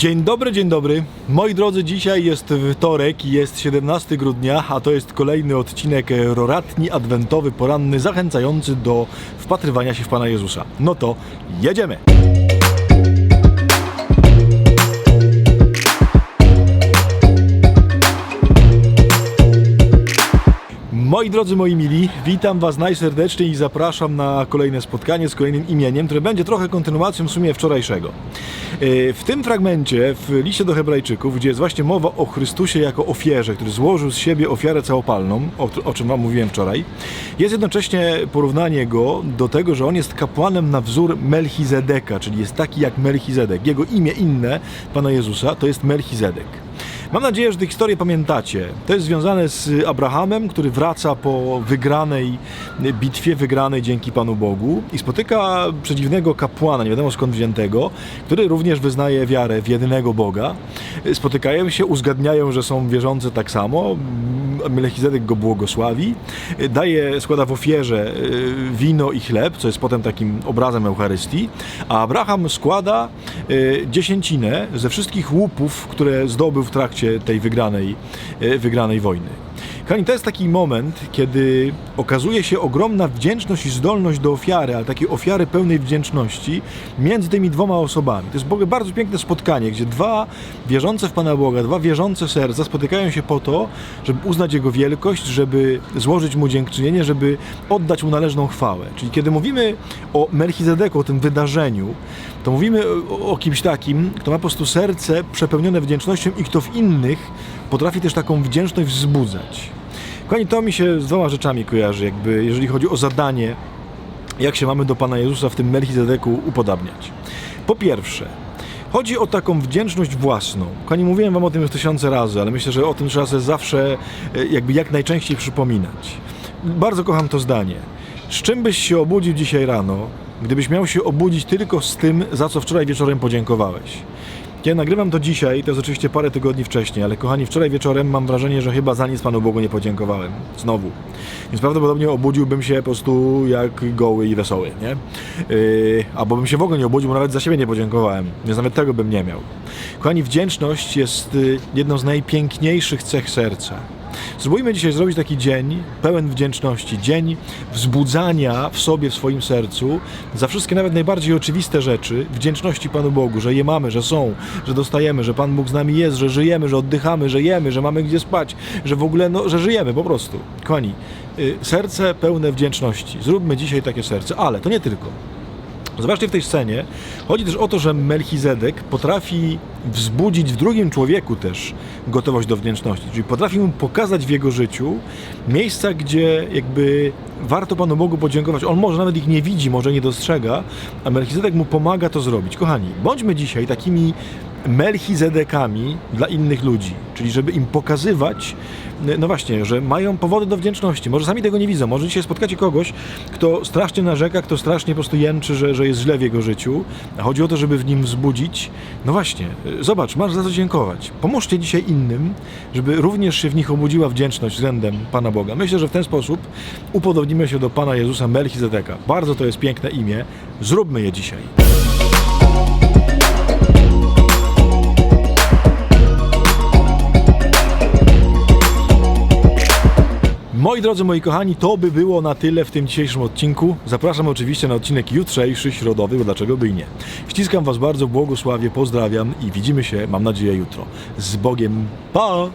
Dzień dobry, dzień dobry. Moi drodzy, dzisiaj jest wtorek, jest 17 grudnia, a to jest kolejny odcinek roratni, adwentowy, poranny, zachęcający do wpatrywania się w Pana Jezusa. No to jedziemy! Moi drodzy, moi mili, witam Was najserdeczniej i zapraszam na kolejne spotkanie z kolejnym imieniem, które będzie trochę kontynuacją w sumie wczorajszego. Yy, W tym fragmencie, w liście do Hebrajczyków, gdzie jest właśnie mowa o Chrystusie jako ofierze, który złożył z siebie ofiarę całopalną, o, o czym Wam mówiłem wczoraj, jest jednocześnie porównanie go do tego, że on jest kapłanem na wzór Melchizedeka, czyli jest taki jak Melchizedek. Jego imię inne, Pana Jezusa, to jest Melchizedek. Mam nadzieję, że tę historię pamiętacie. To jest związane z Abrahamem, który wraca po wygranej bitwie, wygranej dzięki Panu Bogu i spotyka przedziwnego kapłana, nie wiadomo skąd wziętego, który również wyznaje wiarę w jedynego Boga. Spotykają się, uzgadniają, że są wierzący tak samo. Melchizedek go błogosławi, daje, składa w ofierze y, wino i chleb, co jest potem takim obrazem Eucharystii, a Abraham składa y, dziesięcinę ze wszystkich łupów, które zdobył w trakcie tej wygranej, wygranej wojny. Kochani, to jest taki moment, kiedy okazuje się ogromna wdzięczność i zdolność do ofiary, ale takiej ofiary pełnej wdzięczności między tymi dwoma osobami. To jest bardzo piękne spotkanie, gdzie dwa wierzące w Pana Boga, dwa wierzące serca spotykają się po to, żeby uznać Jego wielkość, żeby złożyć Mu dziękczynienie, żeby oddać Mu należną chwałę. Czyli kiedy mówimy o Melchizedeku, o tym wydarzeniu, to mówimy o, o kimś takim, kto ma po prostu serce przepełnione wdzięcznością i kto w innych potrafi też taką wdzięczność wzbudzać. Kochani, to mi się z dwoma rzeczami kojarzy, jakby jeżeli chodzi o zadanie, jak się mamy do Pana Jezusa w tym Melchizedeku upodabniać. Po pierwsze, chodzi o taką wdzięczność własną. Kochani, mówiłem Wam o tym już tysiące razy, ale myślę, że o tym trzeba sobie zawsze e, jakby jak najczęściej przypominać. Bardzo kocham to zdanie. Z czym byś się obudził dzisiaj rano, gdybyś miał się obudzić tylko z tym, za co wczoraj wieczorem podziękowałeś? Kiedy nagrywam to dzisiaj, to jest oczywiście parę tygodni wcześniej, ale kochani, wczoraj wieczorem mam wrażenie, że chyba za nic Panu Bogu nie podziękowałem. Znowu. Więc prawdopodobnie obudziłbym się po prostu jak goły i wesoły, nie? Yy, albo bym się w ogóle nie obudził, bo nawet za siebie nie podziękowałem. Więc nawet tego bym nie miał. Kochani, wdzięczność jest y, jedną z najpiękniejszych cech serca. Spróbujmy dzisiaj zrobić taki dzień pełen wdzięczności, dzień wzbudzania w sobie, w swoim sercu za wszystkie nawet najbardziej oczywiste rzeczy, wdzięczności Panu Bogu, że je mamy, że są, że dostajemy, że Pan Bóg z nami jest, że żyjemy, że oddychamy, że jemy, że mamy gdzie spać, że w ogóle, no, że żyjemy po prostu. Kochani, y, serce pełne wdzięczności. Zróbmy dzisiaj takie serce, ale to nie tylko. Zobaczcie w tej scenie, chodzi też o to, że Melchizedek potrafi wzbudzić w drugim człowieku też gotowość do wdzięczności, czyli potrafi mu pokazać w jego życiu miejsca, gdzie jakby warto Panu Bogu podziękować. On może nawet ich nie widzi, może nie dostrzega, a Melchizedek mu pomaga to zrobić. Kochani, bądźmy dzisiaj takimi Melchizedekami dla innych ludzi, czyli żeby im pokazywać, no właśnie, że mają powody do wdzięczności. Może sami tego nie widzą. Może dzisiaj spotkacie kogoś, kto strasznie narzeka, kto strasznie po prostu jęczy, że, że jest źle w jego życiu, a chodzi o to, żeby w nim wzbudzić. No właśnie, zobacz, masz za co dziękować. Pomóżcie dzisiaj innym, żeby również się w nich obudziła wdzięczność względem Pana Boga. Myślę, że w ten sposób upodobnimy się do Pana Jezusa Melchizedeka. Bardzo to jest piękne imię. Zróbmy je dzisiaj. Moi drodzy, moi kochani, to by było na tyle w tym dzisiejszym odcinku. Zapraszam oczywiście na odcinek jutrzejszy, środowy, bo dlaczego by i nie. Ściskam Was bardzo, błogosławię, pozdrawiam i widzimy się, mam nadzieję, jutro. Z Bogiem, pa!